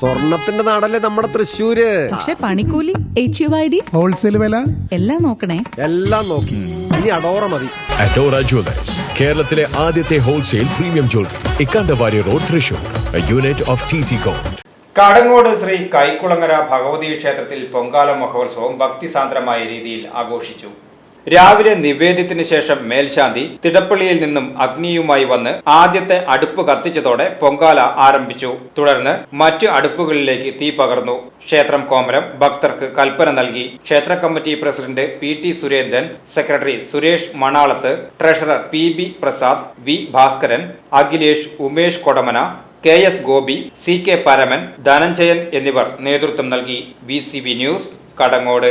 സ്വർണത്തിന്റെ നാടല്ലേ നമ്മുടെ തൃശ്ശൂര്? പക്ഷെ പണിക്കൂലി H U I D wholesale വില? എല്ലാം നോക്കണേ. എല്ലാം നോക്കി. ഇനി അഡോറ മതി. അഡോറ ജുവലേഴ്സ് കേരളത്തിലെ ആദ്യത്തെ wholesale premium jewellery Ikkandawari road Thrissur. Unit of T C coat Kadangode Shri Kaikulangara Bhagavathi ക്ഷേത്രത്തിൽ പൊങ്കാല മഹോത്സവം ഭക്തിസാന്ദ്രമായ രീതിയിൽ ആഘോഷിച്ചു. രാവിലെ നിവേദ്യത്തിന് ശേഷം മേൽശാന്തി തിടപ്പള്ളിയിൽ നിന്നും അഗ്നിയുമായി വന്ന് ആദ്യത്തെ അടുപ്പ് കത്തിച്ചതോടെ പൊങ്കാല ആരംഭിച്ചു. തുടർന്ന് മറ്റ് അടുപ്പുകളിലേക്ക് തീ പകർന്നു. ക്ഷേത്രം കോമരം ഭക്തർക്ക് കൽപ്പന നൽകി. ക്ഷേത്ര committee president P T Surendran secretary Suresh Manalath treasurer P B Prasad V Bhaskaran Akhilesh Umesh Kodamana K S Gopi C K Paraman Dhananjayan എന്നിവർ നേതൃത്വം നൽകി. B news Kadangode.